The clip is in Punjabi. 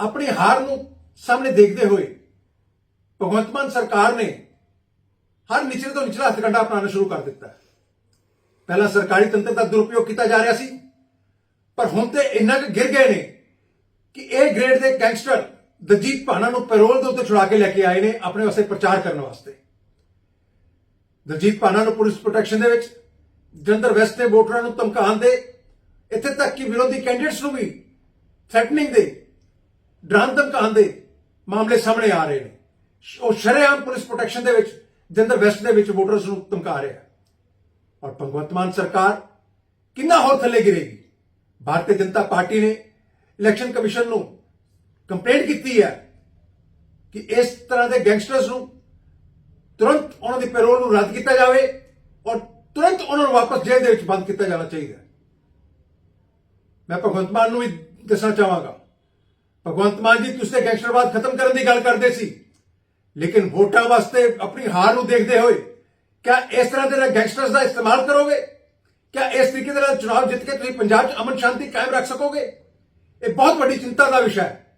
ਆਪਣੀ ਹਾਰ ਨੂੰ ਸਾਹਮਣੇ ਦੇਖਦੇ ਹੋਏ ਭਗਵੰਤ ਮਾਨ ਸਰਕਾਰ ਨੇ ਹਰ ਨਿਚਲੇ ਤੋਂ ਨਿਚਲਾ ਹੱਥਕੰਡਾ ਅਪਣਾਉਣਾ ਸ਼ੁਰੂ ਕਰ ਦਿੱਤਾ। ਪਹਿਲਾਂ ਸਰਕਾਰੀ ਤੰਤਰ ਦਾ ਦੁਰਉਪਯੋਗ ਕੀਤਾ ਜਾ ਰਿਹਾ ਸੀ, ਪਰ ਹੁਣ ਤੇ ਇੰਨਾ ਕੁ ਗਿਰ ਗਏ ਨੇ ਕਿ ਇਹ ਗ੍ਰੇਡ ਦੇ ਗੈਂਗਸਟਰ ਦਜੀਤ ਭਾਨਾ ਨੂੰ ਪੈਰੋਲ ਦੇ ਉੱਤੇ ਛੁਡਾ ਕੇ ਲੈ ਕੇ ਆਏ ਨੇ ਆਪਣੇ ਵਾਸਤੇ ਪ੍ਰਚਾਰ ਕਰਨ ਵਾਸਤੇ। ਦਲਜੀਤ ਭਾਨਾ ਨੂੰ ਪੁਲਿਸ ਪ੍ਰੋਟੈਕਸ਼ਨ ਦੇ ਵਿੱਚ, ਜਲੰਧਰ ਵੈਸਟ ਦੇ ਵੋਟਰਾਂ ਨੂੰ ਧਮਕਾਉਣ ਦੇ, ਇੱਥੇ ਤੱਕ ਕਿ ਵਿਰੋਧੀ ਕੈਂਡੀਡੇਟਸ ਨੂੰ ਵੀ ਥ੍ਰੈਟਨਿੰਗ ਦੇ ਡਰਾਉਣ ਧਮਕਾਉਣ ਦੇ ਮਾਮਲੇ ਸਾਹਮਣੇ ਆ ਰਹੇ ਨੇ। ਉਹ ਸ਼ਰੇਆਮ ਪੁਲਿਸ ਪ੍ਰੋਟੈਕਸ਼ਨ ਦੇ ਵਿੱਚ, ਜਲੰਧਰ ਵੈਸਟ ਦੇ ਵਿੱਚ ਵੋਟਰਸ ਨੂੰ ਧਮਕਾ ਰਿਹਾ ਔਰ ਭਗਵੰਤ ਮਾਨ ਸਰਕਾਰ ਕਿੰਨਾ ਹੋਰ ਥੱਲੇ ਗਿਰੇਗੀ? ਭਾਰਤੀ ਜਨਤਾ ਪਾਰਟੀ ਨੇ ਇਲੈਕਸ਼ਨ ਕਮਿਸ਼ਨ ਨੂੰ ਕੰਪਲੇਂਟ ਕੀਤੀ ਹੈ ਕਿ ਇਸ ਤਰ੍ਹਾਂ ਦੇ ਗੈਂਗਸਟਰਸ ਨੂੰ ਤੁਰੰਤ ਉਹਨਾਂ ਦੀ ਪੈਰੋਲ ਨੂੰ ਰੱਦ ਕੀਤਾ ਜਾਵੇ ਔਰ ਤੁਰੰਤ ਉਹਨਾਂ ਨੂੰ ਵਾਪਸ ਜੇਲ੍ਹ ਦੇ ਵਿੱਚ ਬੰਦ ਕੀਤਾ ਜਾਣਾ ਚਾਹੀਦਾ ਮੈਂ ਭਗਵੰਤ ਮਾਨ ਨੂੰ ਵੀ ਦੱਸਣਾ ਚਾਹਾਂਗਾ। ਭਗਵੰਤ ਮਾਨ ਜੀ, ਤੁਸੀਂ ਗੈਂਗਸਟਰਵਾਦ ਖਤਮ ਕਰਨ ਦੀ ਗੱਲ ਕਰਦੇ ਸੀ। ਲੇਕਿਨ ਵੋਟਾਂ ਵਾਸਤੇ ਆਪਣੀ ਹਾਰ ਨੂੰ ਦੇਖਦੇ ਹੋਏ, ਕਿਆ ਇਸ ਤਰ੍ਹਾਂ ਦੇ ਨਾਲ ਗੈਂਗਸਟਰਸ ਦਾ ਇਸਤੇਮਾਲ ਕਰੋਗੇ? ਕਿਆ ਇਸ ਤਰੀਕੇ ਦੇ ਨਾਲ ਚੁਣਾਵ ਜਿੱਤ ਕੇ ਤੁਸੀਂ ਪੰਜਾਬ 'ਚ ਅਮਨ ਸ਼ਾਂਤੀ ਕਾਇਮ ਰੱਖ ਸਕੋਗੇ? ਇਹ ਬਹੁਤ ਵੱਡੀ ਚਿੰਤਾ ਦਾ ਵਿਸ਼ਾ ਹੈ।